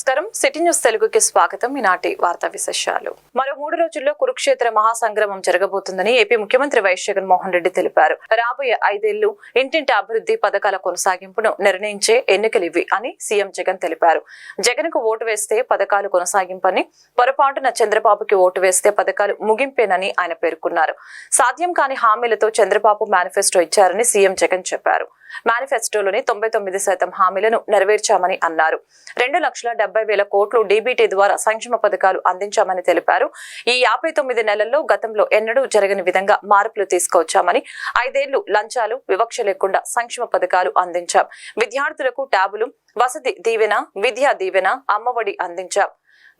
నమస్కారం. City news తెలుగుకి స్వాగతం. ఈనాటి వార్తా విశేషాలు. మరో మూడు రోజుల్లో కురుక్షేత్ర మహాసంగ్రమం జరగబోతుందని ఏపీ ముఖ్యమంత్రి వైఎస్ జగన్మోహన్ రెడ్డి తెలిపారు. రాబోయే ఐదేళ్ళు ఇంటింటి అభివృద్ధి పథకాల కొనసాగింపును నిర్ణయించే ఎన్నికలు ఇవి అని సీఎం జగన్ తెలిపారు. జగన్కు ఓటు వేస్తే పథకాలు కొనసాగింపని పొరపాటున చంద్రబాబుకి ఓటు వేస్తే పథకాలు ముగింపేనని ఆయన పేర్కొన్నారు. సాధ్యం కాని హామీలతో చంద్రబాబు మేనిఫెస్టో ఇచ్చారని సీఎం జగన్ చెప్పారు. మేనిఫెస్టోలోని తొంభై తొమ్మిది శాతం హామీలను నెరవేర్చామని అన్నారు. రెండు లక్షల డెబ్బై వేల కోట్లు డీబీటీ ద్వారా సంక్షేమ పథకాలు అందించామని తెలిపారు. ఈ యాభై తొమ్మిది నెలల్లో గతంలో ఎన్నడూ జరగని విధంగా మార్పులు తీసుకొచ్చామని ఐదేళ్ళు లంచాలు వివక్ష లేకుండా సంక్షేమ పథకాలు అందించాం. విద్యార్థులకు ట్యాబులు వసతి దీవెన విద్యా దీవెన అమ్మఒడి అందించాం.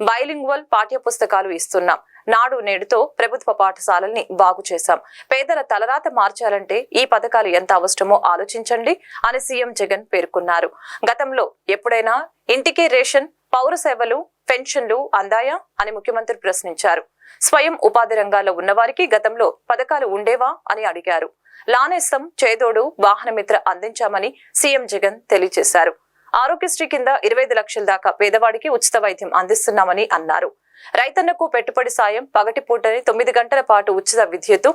బైలింగ్వల్ పాఠ్య పుస్తకాలు ఇస్తున్నాం. నాడు నేడుతో ప్రభుత్వ పాఠశాలల్ని బాగు చేశాం. పేదల తలరాత మార్చాలంటే ఈ పథకాలు ఎంత అవసరమో ఆలోచించండి అని సీఎం జగన్ పేర్కొన్నారు. గతంలో ఎప్పుడైనా ఇంటికి రేషన్ పౌర సేవలు పెన్షన్లు అందాయా అని ముఖ్యమంత్రి ప్రశ్నించారు. స్వయం ఉపాధి రంగాల్లో ఉన్నవారికి గతంలో పథకాలు ఉండేవా అని అడిగారు. లానేస్తం చేదోడు వాహనమిత్ర అందించామని సీఎం జగన్ తెలియజేశారు. ఆరోగ్యశ్రీ కింద ఇరవై ఐదు లక్షల దాకా పేదవాడికి ఉచిత వైద్యం అందిస్తున్నామని అన్నారు. రైతన్నకు పెట్టుబడి సాయం పగటి పూటని తొమ్మిది గంటల పాటు ఉచిత విద్యుత్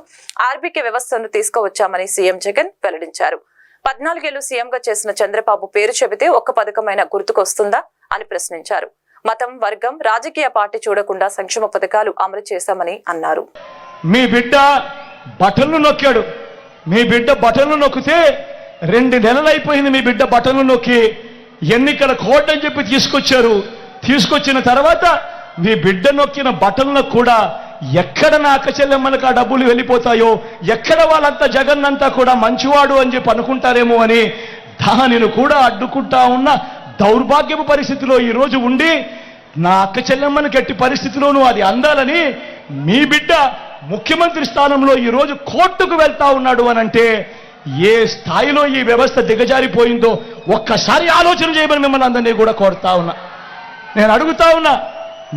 ఆర్బీకే వ్యవస్థను తీసుకువచ్చామని సీఎం జగన్ వెల్లడించారు. పద్నాలుగేళ్ళు సీఎంగా చేసిన చంద్రబాబు పేరు చెబితే ఒక్క పథకమైన గుర్తుకొస్తుందా అని ప్రశ్నించారు. మతం వర్గం రాజకీయ పార్టీ చూడకుండా సంక్షేమ పథకాలు అమలు చేశామని అన్నారు. మీ బిడ్డ బటన్లు నొక్కాడు. మీ బిడ్డ బటన్లు నొక్కితే రెండు నెలలు అయిపోయింది మీ బిడ్డ బటన్లు నొక్కి. ఎన్నికల కోడ్ అని చెప్పి తీసుకొచ్చారు. తీసుకొచ్చిన తర్వాత మీ బిడ్డ నొక్కిన బటన్లకు కూడా ఎక్కడ నా అక్క చెల్లెమ్మలకు ఆ డబ్బులు వెళ్ళిపోతాయో ఎక్కడ వాళ్ళంతా జగన్నంతా కూడా మంచివాడు అని చెప్పి అనుకుంటారేమో అని దానిని కూడా అడ్డుకుంటా ఉన్న దౌర్భాగ్యపు పరిస్థితిలో ఈ రోజు ఉండి నా అక్క చెల్లెమ్మని గట్టి పరిస్థితిలోనూ అది అందాలని మీ బిడ్డ ముఖ్యమంత్రి స్థానంలో ఈరోజు కోర్టుకు వెళ్తా ఉన్నాడు అని అంటే ఏ స్థాయిలో ఈ వ్యవస్థ దిగజారిపోయిందో ఒక్కసారి ఆలోచన చేయమని మిమ్మల్ని అందరినీ కూడా కోరుతా ఉన్నా. నేను అడుగుతా ఉన్నా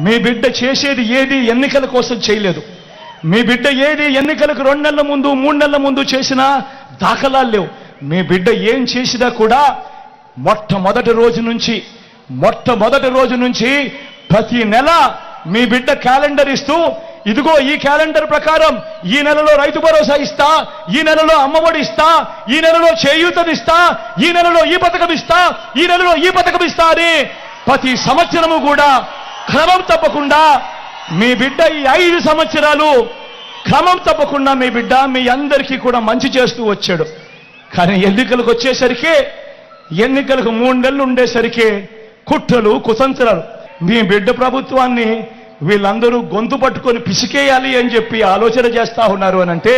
మీ బిడ్డ చేసేది ఏది ఎన్నికల కోసం చేయలేదు. మీ బిడ్డ ఏది ఎన్నికలకు రెండు నెలల ముందు మూడు నెలల ముందు చేసినా దాఖలాలు లేవు. మీ బిడ్డ ఏం చేసినా కూడా మొట్టమొదటి రోజు నుంచి మొట్టమొదటి రోజు నుంచి ప్రతి నెల మీ బిడ్డ క్యాలెండర్ ఇస్తూ ఇదిగో ఈ క్యాలెండర్ ప్రకారం ఈ నెలలో రైతు భరోసా ఇస్తా ఈ నెలలో అమ్మఒడి ఇస్తా ఈ నెలలో చేయూతనిస్తా ఈ నెలలో ఈ పథకం ఇస్తా ఈ నెలలో ఈ పథకం ఇస్తా అని ప్రతి సంవత్సరము కూడా క్రమం తప్పకుండా మీ బిడ్డ ఈ ఐదు సంవత్సరాలు క్రమం తప్పకుండా మీ బిడ్డ మీ అందరికీ కూడా మంచి చేస్తూ వచ్చాడు. కానీ ఎన్నికలకు వచ్చేసరికి ఎన్నికలకు మూడు నెలలు ఉండేసరికి కుట్రలు కుతంత్రాలు. మీ బిడ్డ ప్రభుత్వాన్ని వీళ్ళందరూ గొంతు పట్టుకొని పిసికేయాలి అని చెప్పి ఆలోచన చేస్తా ఉన్నారు అని అంటే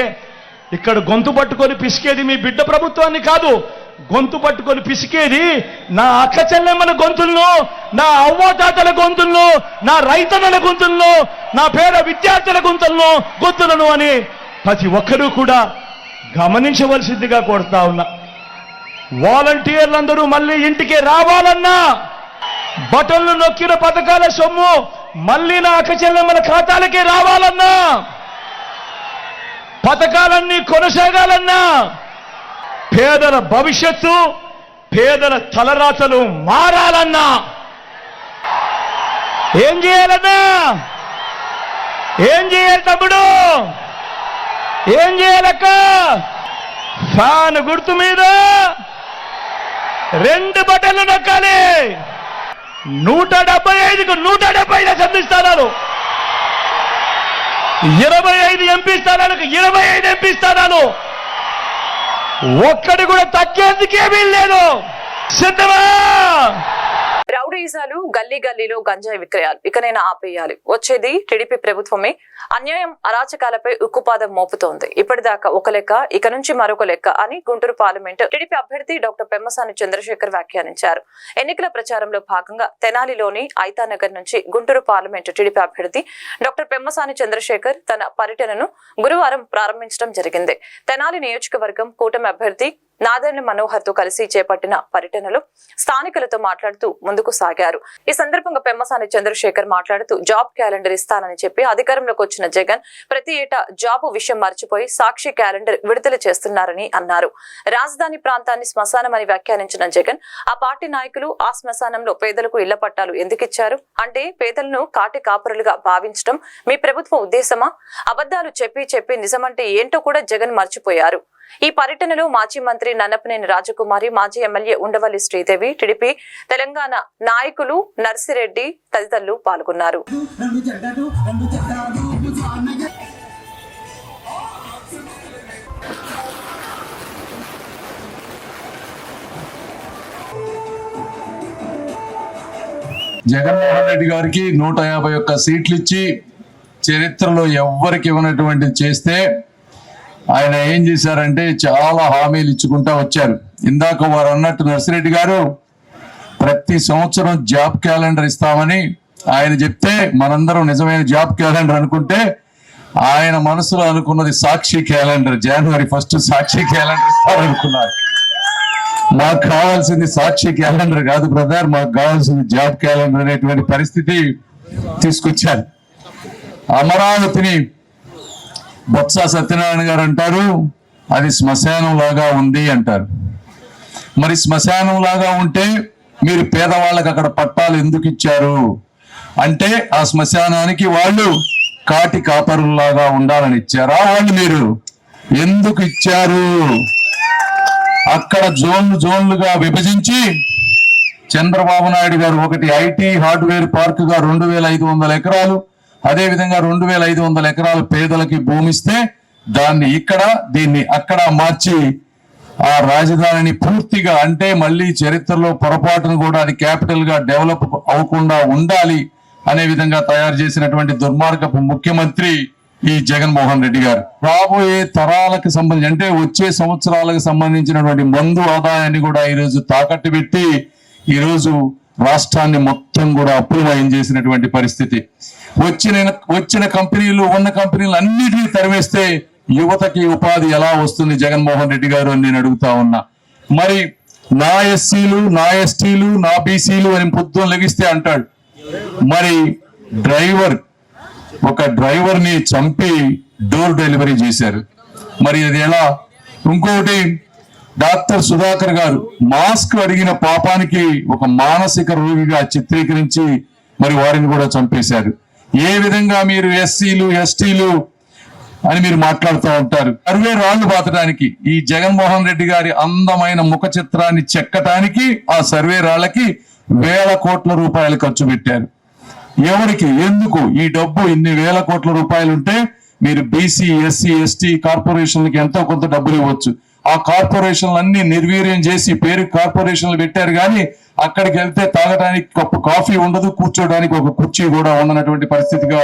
ఇక్కడ గొంతు పట్టుకొని పిసికేది మీ బిడ్డ ప్రభుత్వాన్ని కాదు. గొంతు పట్టుకొని పిసికేది? నా అక్క చెల్లెమ్మల గొంతుల్లో నా అవ్వాతాతల గొంతుల్లో నా రైతన్నల గొంతుల్లో నా పేద విద్యార్థుల గొంతుల్లో గొంతులను అని ప్రతి ఒక్కరూ కూడా గమనించవలసిందిగా కోరుతా ఉన్నా. వాలంటీర్లందరూ మళ్ళీ ఇంటికి రావాలన్నా బటన్లు నొక్కిన పథకాల సొమ్ము మళ్ళీ నా అక్క చెల్లెమ్మల ఖాతాలకే రావాలన్నా. పథకాలన్నీ కొనసాగాలన్నా. పేదల భవిష్యత్తు పేదల తలరాతలు మారాలన్నా. ఏం చేయాలన్నా? ఏం చేయాలి తమ్ముడు? ఏం చేయాలక్క? ఫ్యాన్ గుర్తు మీద రెండు బటన్లు నొక్కాలి. నూట డెబ్బై ఐదుకు నూట డెబ్బై ఐదు అసెంబ్లీ స్థానాలు. ఇరవై ఐదు ఎంపీ స్థానాలకు ఇరవై ఐదు ఎంపీ స్థానాలు. ఒక్కడి కూడా తగ్గేందుకే వీల్లేదు సిద్ధమా? రౌడీజాలు గల్లీ గల్లీలో గంజాయి విక్రయాలు. ఇకనైనా ఆపేయాలి. వచ్చేది టీడీపీ ప్రభుత్వమే. అన్యాయం అరాచకాలపై ఉక్కుపాదం మోపుతోంది. ఇప్పటిదాకా ఒక లెక్క ఇక నుంచి మరొక లెక్క అని గుంటూరు పార్లమెంటు టీడీపీ అభ్యర్థి డాక్టర్ పెమ్మసాని చంద్రశేఖర్ వ్యాఖ్యానించారు. ఎన్నికల ప్రచారంలో భాగంగా తెనాలిలోని ఐతానగర్ నుంచి గుంటూరు పార్లమెంటు టీడీపీ అభ్యర్థి డాక్టర్ పెమ్మసాని చంద్రశేఖర్ తన పర్యటనను గురువారం ప్రారంభించడం జరిగింది. తెనాలి నియోజకవర్గం కూటమి అభ్యర్థి నాదెండ్ల మనోహర్తో కలిసి చేపట్టిన పర్యటనలో స్థానికులతో మాట్లాడుతూ ముందుకు సాగారు. ఈ సందర్భంగా పెమ్మసాని చంద్రశేఖర్ మాట్లాడుతూ జాబ్ క్యాలెండర్ ఇస్తానని చెప్పి అధికారంలోకి వచ్చిన జగన్ ప్రతి ఏటా జాబ్ విషయం మర్చిపోయి సాక్షి క్యాలెండర్ విడుదల చేస్తున్నారని అన్నారు. రాజధాని ప్రాంతాన్ని శ్మశానమని వ్యాఖ్యానించిన జగన్ ఆ పార్టీ నాయకులు ఆ శ్మశానంలో పేదలకు ఇళ్ళ పట్టాలు ఎందుకిచ్చారు అంటే పేదలను కాటి కాపురులుగా భావించడం మీ ప్రభుత్వ ఉద్దేశమా? అబద్ధాలు చెప్పి చెప్పి నిజమంటే ఏంటో కూడా జగన్ మర్చిపోయారు. ఈ పర్యటనలో మాజీ మంత్రి నన్నపనేని రాజకుమారి మాజీ ఎమ్మెల్యే ఉండవల్లి శ్రీదేవి టీడీపీ తెలంగాణ నాయకులు నర్సిరెడ్డి తదితరులు పాల్గొన్నారు. జగన్మోహన్ రెడ్డి గారికి నూట యాభై ఒక్క సీట్లు ఇచ్చి చరిత్రలో ఎవ్వరికి ఇవ్వనటువంటి చేస్తే ఆయన ఏం చేశారంటే చాలా హామీలు ఇచ్చుకుంటా వచ్చారు. ఇందాక వారు అన్నట్టు నర్సిరెడ్డి గారు ప్రతి సంవత్సరం జాబ్ క్యాలెండర్ ఇస్తామని ఆయన చెప్తే మనందరం నిజమైన జాబ్ క్యాలెండర్ అనుకుంటే ఆయన మనసులో అనుకున్నది సాక్షి క్యాలెండర్ జనవరి ఫస్ట్ సాక్షి క్యాలెండర్ ఇస్తారనుకున్నారు. మాకు కావాల్సింది సాక్షి క్యాలెండర్ కాదు బ్రదర్ మాకు కావాల్సింది జాబ్ క్యాలెండర్ అనేటువంటి పరిస్థితి తీసుకొచ్చారు. అమరావతిని బొత్స సత్యనారాయణ గారు అంటారు అది శ్మశానం లాగా ఉంది అంటారు. మరి శ్మశానం లాగా ఉంటే మీరు పేదవాళ్ళకి అక్కడ పట్టాలు ఎందుకు ఇచ్చారు? అంటే ఆ శ్మశానానికి వాళ్ళు కాటి కాపరుల్లాగా ఉండాలని ఇచ్చారా? వాళ్ళు మీరు ఎందుకు ఇచ్చారు? అక్కడ జోన్లు జోన్లుగా విభజించి చంద్రబాబు నాయుడు గారు ఒకటి ఐటీ హార్డ్వేర్ పార్క్గా రెండు వేల ఐదు వందల ఎకరాలు అదే విధంగా రెండు వేల ఐదు వందల ఎకరాల పేదలకి భూమిస్తే దాన్ని ఇక్కడ దీన్ని అక్కడ మార్చి ఆ రాజధానిని పూర్తిగా అంటే మళ్ళీ చరిత్రలో పొరపాటును కూడా అది క్యాపిటల్గా డెవలప్ అవ్వకుండా ఉండాలి అనే విధంగా తయారు చేసినటువంటి దుర్మార్గపు ముఖ్యమంత్రి ఈ జగన్మోహన్ రెడ్డి గారు. రాబోయే తరాలకు సంబంధించి అంటే వచ్చే సంవత్సరాలకు సంబంధించినటువంటి మందు ఆదాయాన్ని కూడా ఈరోజు తాకట్టు పెట్టి ఈరోజు రాష్ట్రాన్ని మొత్తం కూడా అప్రమయం చేసినటువంటి పరిస్థితి. వచ్చిన వచ్చిన కంపెనీలు ఉన్న కంపెనీలు అన్నిటినీ తరివేస్తే యువతకి ఉపాధి ఎలా వస్తుంది? జగన్మోహన్ రెడ్డి గారు అని నేను అడుగుతా ఉన్నా. మరి నా ఎస్సీలు నా ఎస్టీలు నా బీసీలు అని పొద్దున లెగిస్తే అంటాడు. మరి డ్రైవర్ ఒక డ్రైవర్ని చంపి డోర్ డెలివరీ చేశారు. మరి అది ఎలా? ఇంకొకటి డాక్టర్ సుధాకర్ గారు మాస్క్ అడిగిన పాపానికి ఒక మానసిక రోగిగా చిత్రీకరించి మరి వారిని కూడా చంపేశారు. ఏ విధంగా మీరు ఎస్సీలు ఎస్టీలు అని మీరు మాట్లాడుతూ ఉంటారు? అరవై రాళ్ళు బాతడానికి ఈ జగన్మోహన్ రెడ్డి గారి అందమైన ముఖ చిత్రాన్ని చెక్కటానికి ఆ సర్వే రాళ్ళకి వేల కోట్ల రూపాయలు ఖర్చు పెట్టారు. ఎవరికి? ఎందుకు? ఈ డబ్బు ఇన్ని వేల కోట్ల రూపాయలు ఉంటే మీరు బీసీ ఎస్సీ ఎస్టీ కార్పొరేషన్లకి ఎంతో కొంత డబ్బులు ఇవ్వచ్చు. ఆ కార్పొరేషన్లన్నీ నిర్వీర్యం చేసి పేరు కార్పొరేషన్లు పెట్టారు కానీ అక్కడికి వెళ్తే తాగడానికి కప్పు కాఫీ ఉండదు కూర్చోడానికి ఒక కుర్చీ కూడా ఉండనటువంటి పరిస్థితిగా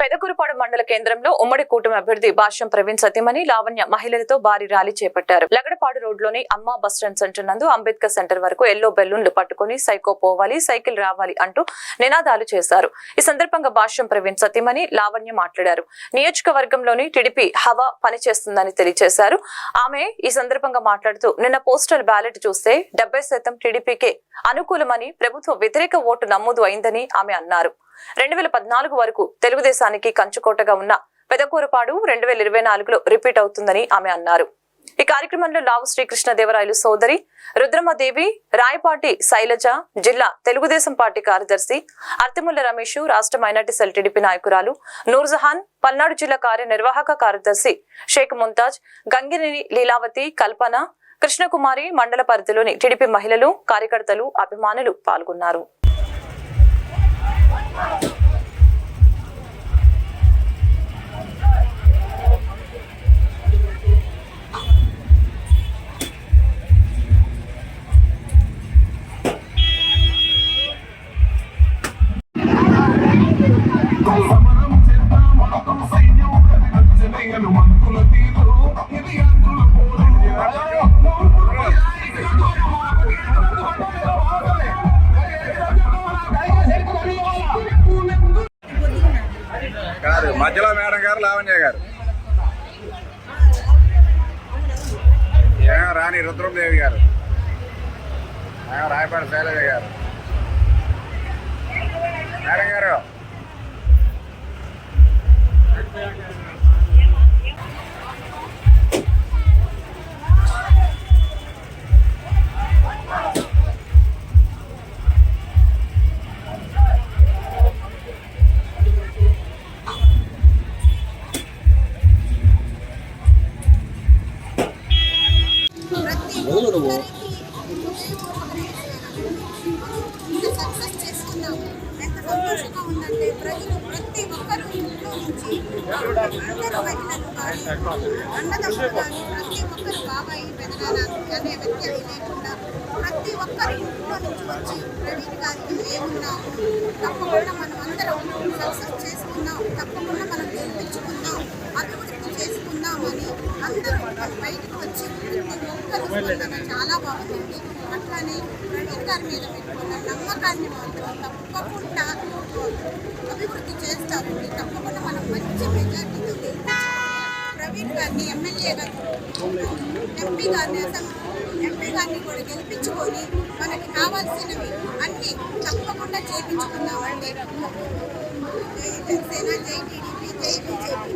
పెదకురుపాడు మండల కేంద్రంలో ఉమ్మడి కూటమి అభ్యర్థి భాష్యం ప్రవీణ్ సతీమణి లావణ్య మహిళలతో భారీ ర్యాలీ చేపట్టారు. లగడపాడు రోడ్లోని అమ్మ బస్ స్టాండ్ సెంటర్ నందు అంబేద్కర్ సెంటర్ వరకు ఎల్లో బెలూన్లు పట్టుకుని సైకో పోవాలి సైకిల్ రావాలి అంటూ నినాదాలు చేశారు. ఈ సందర్భంగా భాష్యం ప్రవీణ్ సతీమణి లావణ్య మాట్లాడారు. నియోజకవర్గంలోని టిడిపి హవా పనిచేస్తుందని తెలియజేశారు. ఆమె ఈ సందర్భంగా మాట్లాడుతూ నిన్న పోస్టల్ బ్యాలెట్ చూస్తే డెబ్బై శాతం టీడీపీకే అనుకూలమని ప్రభుత్వ వ్యతిరేక ఓటు నమోదు అయిందని ఆమె అన్నారు. రెండు వేల పద్నాలుగు వరకు తెలుగుదేశానికి కంచుకోటగా ఉన్న పెదకూరపాడు రెండు వేల ఇరవై నాలుగులో రిపీట్ అవుతుందని ఆమె అన్నారు. ఈ కార్యక్రమంలో లావు శ్రీకృష్ణదేవరాయలు సోదరి రుద్రమదేవి రాయపాటి శైలజ జిల్లా తెలుగుదేశం పార్టీ కార్యదర్శి అర్తిముల్ల రమేష్ రాష్ట్ర మైనార్టీ సెల్ టీడీపీ నాయకురాలు నూర్జహాన్ పల్నాడు జిల్లా కార్యనిర్వాహక కార్యదర్శి షేక్ ముంతాజ్ గంగినేని లీలావతి కల్పన కృష్ణకుమారి మండల పరిధిలోని టీడీపీ మహిళలు కార్యకర్తలు అభిమానులు పాల్గొన్నారు. Oh, మేడం గారు రుద్రమదేవి గారు. ఆయన రాయపాటి శైలజ గారు. మేడం గారు. నువ్వు ప్రతి ఒక్కరు ఇంట్లో నుంచి వచ్చి ప్రవీణ్ గారికి తప్పకుండా మనం అందరం సక్సెస్ చేసుకున్నాం తప్పకుండా మనం గెలిపించుకుందాం అభివృద్ధి చేసుకుందామని అందరూ బయటకు వచ్చి ఒక్కరు చాలా బాగుంది. అట్లానే ప్రవీణ్ గారి మీద పెట్టుకున్న నమ్మకాన్ని మాత్రం తప్పకుండా అభివృద్ధి చేస్తారండి తప్పకుండా మనం మంచి మెజార్టీతో ప్రవీణ్ గారిని ఎమ్మెల్యేగా ఎంపీ గారిని ఎంపీ గారిని కూడా గెలిపించుకొని మనకి కావాల్సినవి అన్నీ తప్పకుండా చేపించుకుందాం జై జనసేన జై టీడీపీ జై బీజేపీ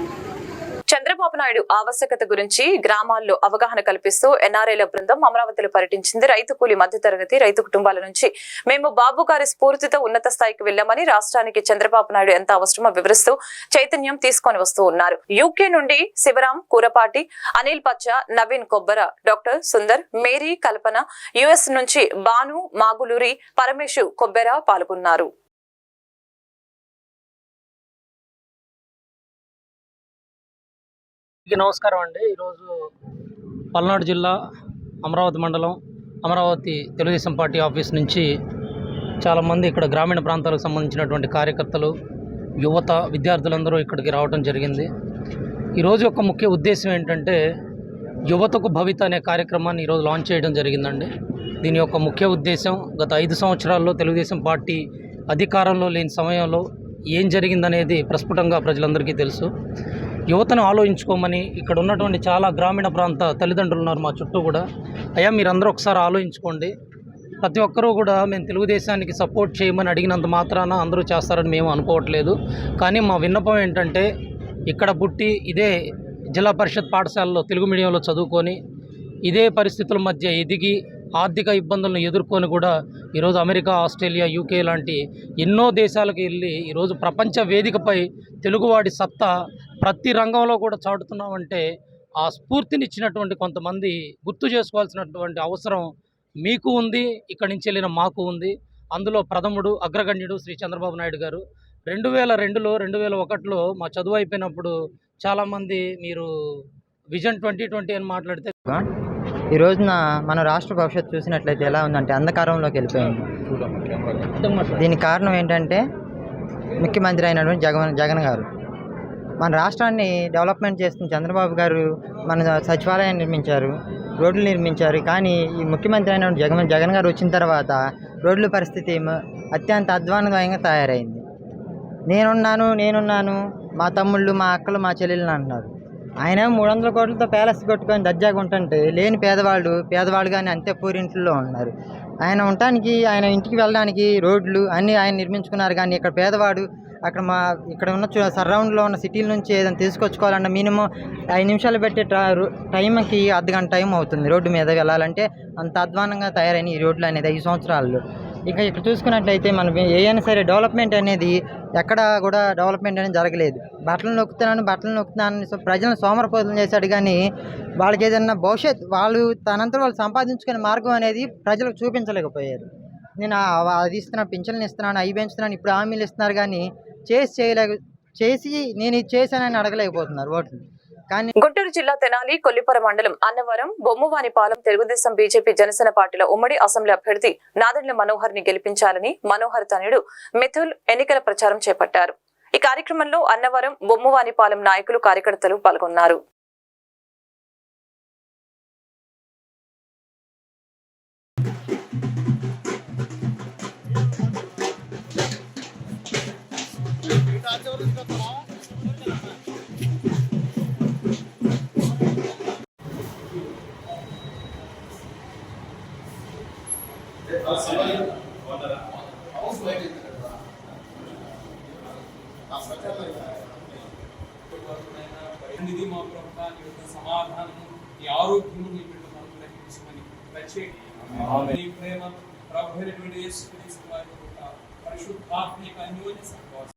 నాయుడు ఆవశ్యకత గురించి గ్రామాల్లో అవగాహన కల్పిస్తూ ఎన్ఆర్ఐల బృందం అమరావతిలో పర్యటించింది. రైతు కూలి మధ్యతరగతి రైతు కుటుంబాల నుంచి మేము బాబు గారి స్ఫూర్తితో ఉన్నత స్థాయికి వెళ్ళామని రాష్ట్రానికి చంద్రబాబు నాయుడు ఎంత అవసరమో వివరిస్తూ చైతన్యం తీసుకొని వస్తూ ఉన్నారు. యూకే నుండి శివరాం కూరపాటి అనిల్ పచ్చ Naveen కొబ్బర doctor Sundar Mary Kalpana US నుంచి బాను మాగులూరి పరమేశు కొబ్బెర పాల్గొన్నారు. నమస్కారం అండి. ఈరోజు పల్నాడు జిల్లా అమరావతి మండలం అమరావతి తెలుగుదేశం పార్టీ ఆఫీస్ నుంచి చాలామంది ఇక్కడ గ్రామీణ ప్రాంతాలకు సంబంధించినటువంటి కార్యకర్తలు యువత విద్యార్థులందరూ ఇక్కడికి రావడం జరిగింది. ఈరోజు యొక్క ముఖ్య ఉద్దేశం ఏంటంటే యువతకు భవిత అనే కార్యక్రమాన్ని ఈరోజు లాంచ్ చేయడం జరిగిందండి. దీని యొక్క ముఖ్య ఉద్దేశం గత ఐదు సంవత్సరాల్లో తెలుగుదేశం పార్టీ అధికారంలో లేని సమయంలో ఏం జరిగిందనేది ప్రస్ఫుటంగా ప్రజలందరికీ తెలుసు. యువతను ఆలోచించుకోమని ఇక్కడ ఉన్నటువంటి చాలా గ్రామీణ ప్రాంత తల్లిదండ్రులు ఉన్నారు మా చుట్టూ కూడా. అయ్యా మీరందరూ ఒకసారి ఆలోచించుకోండి. ప్రతి ఒక్కరూ కూడా మేము తెలుగుదేశానికి సపోర్ట్ చేయమని అడిగినంత మాత్రాన అందరూ చేస్తారని మేము అనుకోవట్లేదు. కానీ మా విన్నపం ఏంటంటే ఇక్కడ పుట్టి ఇదే జిల్లా పరిషత్ పాఠశాలలో తెలుగు మీడియంలో చదువుకొని ఇదే పరిస్థితుల మధ్య ఎదిగి ఆర్థిక ఇబ్బందులను ఎదుర్కొని కూడా ఈరోజు అమెరికా ఆస్ట్రేలియా యూకే లాంటి ఎన్నో దేశాలకు వెళ్ళి ఈరోజు ప్రపంచ వేదికపై తెలుగువాడి సత్తా ప్రతి రంగంలో కూడా చాటుతున్నామంటే ఆ స్ఫూర్తినిచ్చినటువంటి కొంతమంది గుర్తు చేసుకోవాల్సినటువంటి అవసరం మీకు ఉంది ఇక్కడి నుంచి వెళ్ళిన మాకు ఉంది. అందులో ప్రథముడు అగ్రగణ్యుడు శ్రీ చంద్రబాబు నాయుడు గారు. రెండు వేల రెండులో రెండు వేల ఒకటిలో మా చదువు అయిపోయినప్పుడు చాలామంది మీరు విజన్ ట్వంటీ ట్వంటీ అని మాట్లాడితే ఈ రోజున మన రాష్ట్ర భవిష్యత్తు చూసినట్లయితే ఎలా ఉందంటే అంధకారంలోకి వెళ్ళిపోయింది. దీనికి కారణం ఏంటంటే ముఖ్యమంత్రి అయినటువంటి జగన్ జగన్ గారు. మన రాష్ట్రాన్ని డెవలప్మెంట్ చేస్తున్న చంద్రబాబు గారు మన సచివాలయం నిర్మించారు రోడ్లు నిర్మించారు. కానీ ఈ ముఖ్యమంత్రి అయిన జగన్ జగన్ గారు వచ్చిన తర్వాత రోడ్ల పరిస్థితి అత్యంత అధ్వానంగా తయారైంది. నేనున్నాను నేనున్నాను మా తమ్ముళ్ళు మా అక్కలు మా చెల్లెళ్ళు అంటున్నారు ఆయన మూడు వందల కోట్లతో ప్యాలెస్ కట్టుకొని దర్జాగా ఉంటుంటే లేని పేదవాళ్ళు పేదవాళ్ళు కానీ అంతే పూరింట్లో ఉన్నారు. ఆయన ఉండటానికి ఆయన ఇంటికి వెళ్ళడానికి రోడ్లు అన్నీ ఆయన నిర్మించుకున్నారు. కానీ ఇక్కడ పేదవాడు అక్కడ మా ఇక్కడ ఉన్న సరౌండ్లో ఉన్న సిటీల నుంచి ఏదైనా తీసుకొచ్చుకోవాలన్న మినిమం ఐదు నిమిషాలు పెట్టే టైంకి అర్ధ గంట టైం అవుతుంది రోడ్డు మీద వెళ్ళాలంటే. అంత అధ్వానంగా తయారైన ఈ రోడ్లు అనేది ఐదు సంవత్సరాల్లో. ఇక ఇక్కడ చూసుకున్నట్లయితే మనం ఏదైనా సరే డెవలప్మెంట్ అనేది ఎక్కడ కూడా డెవలప్మెంట్ అనేది జరగలేదు. బట్టలు నొక్కుతున్నాను బట్టలు నొక్కుతున్నాను సో ప్రజలను సోమరపోతం చేశాడు కానీ వాళ్ళకి ఏదైనా భవిష్యత్ వాళ్ళు తనంతా వాళ్ళు సంపాదించుకునే మార్గం అనేది ప్రజలకు చూపించలేకపోయారు. నేను అది ఇస్తున్నాను పింఛన్లు ఇస్తున్నాను అవి పెంచుతున్నాను ఇప్పుడు హామీలు ఇస్తున్నారు కానీ చేసి చేయలేక చేసి నేను ఇది చేశానని అడగలేకపోతున్నారు ఓటుని కానీ గుంటూరు జిల్లా తెనాలి కొల్లిపర మండలం అన్నవరం బొమ్మవానిపాలెం తెలుగుదేశం బీజేపీ జనసేన పార్టీల ఉమ్మడి అసెంబ్లీ అభ్యర్థి నాదెండ్ల మనోహర్ని గెలిపించాలని మనోహర్ తనయుడు మిథుల్ ఎన్నికల ప్రచారం చేపట్టారు. ఈ కార్యక్రమంలో అన్నవరం బొమ్మవానిపాలెం నాయకులు కార్యకర్తలు పాల్గొన్నారు. నిధి మా ప్రభుత్వాన్ని యొక్క సమాధానము ఈ ఆరోగ్యము నీ బిడ్డలను అనుగ్రహించమని ప్రత్యేక నీ ప్రేమ ప్రభు అయినటువంటి యేసుక్రీస్తు వారి యొక్క పరిశుద్ధాత్మిక అన్యోన్య సహవాసం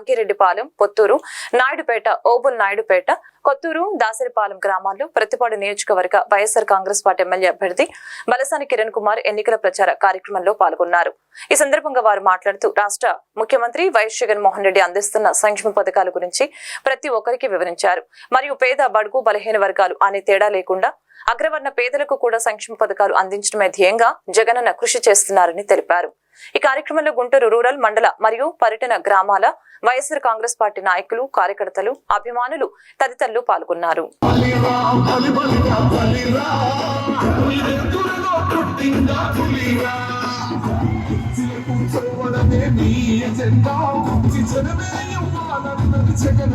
సంకిరెడ్డిపాలెం పొత్తూరు నాయుడుపేట ఓబుల్ నాయుడుపేట కొత్తూరు దాసరిపాలెం గ్రామాల్లో ప్రతిపాడు నియోజకవర్గ వైఎస్ఆర్ కాంగ్రెస్ పార్టీ ఎమ్మెల్యే అభ్యర్థి బలసాని కిరణ్ కుమార్ ఎన్నికల ప్రచార కార్యక్రమంలో పాల్గొన్నారు. ఈ సందర్భంగా వారు మాట్లాడుతూ రాష్ట్ర ముఖ్యమంత్రి వైఎస్ జగన్మోహన్ రెడ్డి అందిస్తున్న సంక్షేమ పథకాల గురించి ప్రతి ఒక్కరికి వివరించారు. మరియు పేద బడుగు బలహీన వర్గాలు అనే తేడా లేకుండా అగ్రవర్ణ పేదలకు కూడా సంక్షేమ పథకాలు అందించడమే ధ్యేయంగా జగనన్న కృషి చేస్తున్నారని తెలిపారు. ఈ కార్యక్రమంలో గుంటూరు రూరల్ మండల మరియు పర్యటన గ్రామాల వైఎస్ఆర్ కాంగ్రెస్ పార్టీ నాయకులు కార్యకర్తలు అభిమానులు తదితరులు పాల్గొన్నారు. జగన్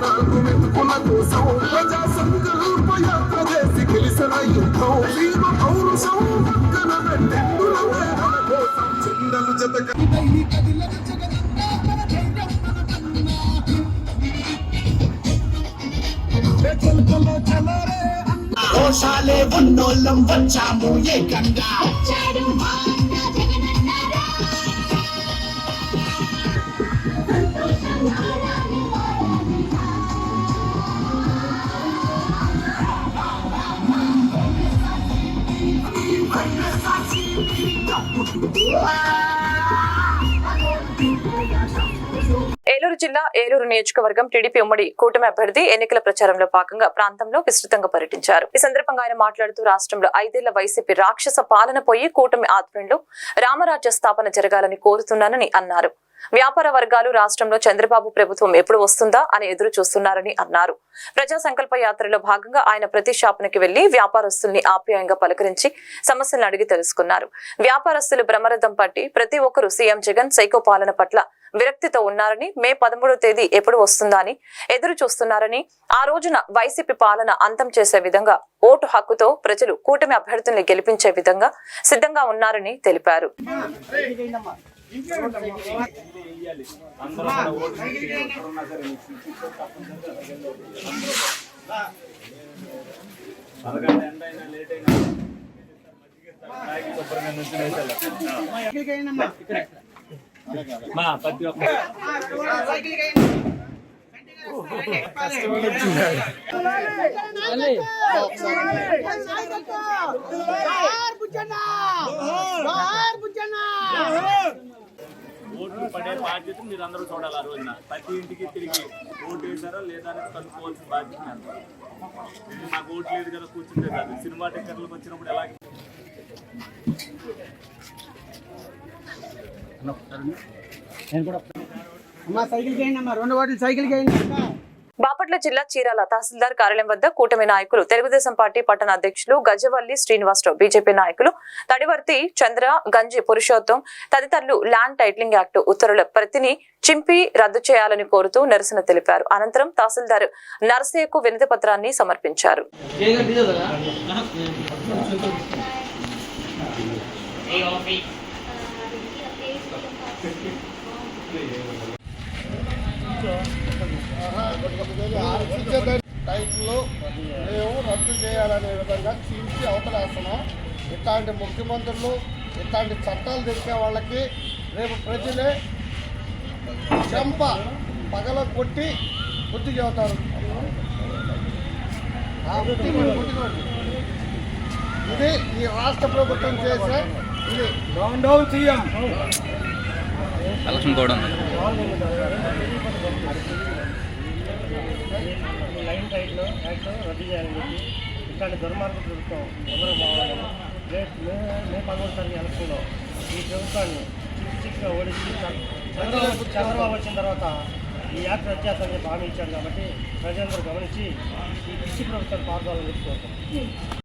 ఉదయం సౌరనాకు కోసం ప్రజా సంకల్ప యాత్ర చేసి గెలిసిన యుద్ధం వీర పౌరుషం పక్కన పెట్టెందుల వేదన కోసం చిందలు జత దోషాలే ఉన్నోళ్ళం వచ్చాము ఏకంగా ఏలూరు జిల్లా ఏలూరు నియోజకవర్గం టీడీపీ ఉమ్మడి కూటమి అభ్యర్థి ఎన్నికల ప్రచారంలో భాగంగా ప్రాంతంలో విస్తృతంగా పర్యటించారు. ఈ సందర్భంగా ఆయన మాట్లాడుతూ రాష్ట్రంలో ఐదేళ్ళ వైసీపీ రాక్షస పాలన పోయి కూటమి ఆధ్వర్యంలో రామరాజ్య స్థాపన జరగాలని కోరుతున్నానని అన్నారు. వ్యాపార వర్గాలు రాష్ట్రంలో చంద్రబాబు ప్రభుత్వం ఎప్పుడు వస్తుందా అని ఎదురు చూస్తున్నారని అన్నారు. ప్రజా సంకల్ప యాత్రలో భాగంగా ఆయన ప్రతి షాపునికి వెళ్ళి వ్యాపారస్తుల్ని ఆప్యాయంగా పలకరించి సమస్యలను అడిగి తెలుసుకున్నారు. వ్యాపారస్తులు బ్రహ్మరథం పట్టి ప్రతి ఒక్కరూ సీఎం జగన్ సైకో పాలన పట్ల విరక్తితో ఉన్నారని మే పదమూడో తేదీ ఎప్పుడు వస్తుందా అని ఎదురు చూస్తున్నారని ఆ రోజున వైసీపీ పాలన అంతం చేసే విధంగా ఓటు హక్కుతో ప్రజలు కూటమి అభ్యర్థుల్ని గెలిపించే విధంగా సిద్ధంగా ఉన్నారని తెలిపారు. పదకొండు ఎండ అయినా మా ప్రతి ఓట్లు పడే బాధ్యత మీరు అందరూ చూడాలి ఆ రోజున ప్రతి ఇంటికి తిరిగి ఓటు వేసారా లేదా అని కనుక్కోవాల్సిన బాధ్యత నాకు ఓటు లేదు కదా కూర్చుంటే కాదు. సినిమా టికెట్లకు వచ్చినప్పుడు ఎలా అమ్మా సైకిల్ చేయండి అమ్మా. రెండు వాటికి సైకిల్ చేయండి బాపట్ల జిల్లా చీరాల తహసీల్దార్ కార్యాలయం వద్ద కూటమి నాయకులు తెలుగుదేశం పార్టీ పట్టణ అధ్యక్షులు గజవల్లి శ్రీనివాసరావు బీజేపీ నాయకులు తడివర్తి చంద్ర గంజి పురుషోత్తం తదితరులు ల్యాండ్ టైటిలింగ్ యాక్ట్ ఉత్తర్వుల ప్రతిని చింపి రద్దు చేయాలని కోరుతూ నిరసన తెలిపారు. అనంతరం తహసీల్దార్ నర్సయ్యకు వినతి పత్రాన్ని సమర్పించారు. టైటిల్లో మేము రద్దు చేయాలనే విధంగా చీల్చి అవతలేస్తున్నాం. ఇట్లాంటి ముఖ్యమంత్రులు ఇట్లాంటి చట్టాలు తెచ్చే వాళ్ళకి రేపు ప్రజలే చెంప పగల కొట్టి బుద్ధి చెబుతారు. ఆ బుద్ధి మీరు కొట్టుకోండి. ఇది ఈ రాష్ట్ర ప్రభుత్వం చేసే ఇది. Down down CM. లైన్ టైట్లో యాక్ట్ రద్దు చేయాలని చెప్పి ఇట్లాంటి దుర్మార్గ ప్రభుత్వం ఎవరు బాగాలని రేపు మే మే పదమూడు ఎలక్షన్లో ఈ ప్రభుత్వాన్ని చిక్కి ఓడించి చంద్రబాబు చంద్రబాబు వచ్చిన తర్వాత ఈ యాక్ట్ రద్దు చేస్తామని చెప్పి హామీ ఇచ్చాడు కాబట్టి ప్రజలందరూ గమనించి ఈ పిచ్చి ప్రభుత్వం పాల్గొనాలని చెప్పుకోవచ్చు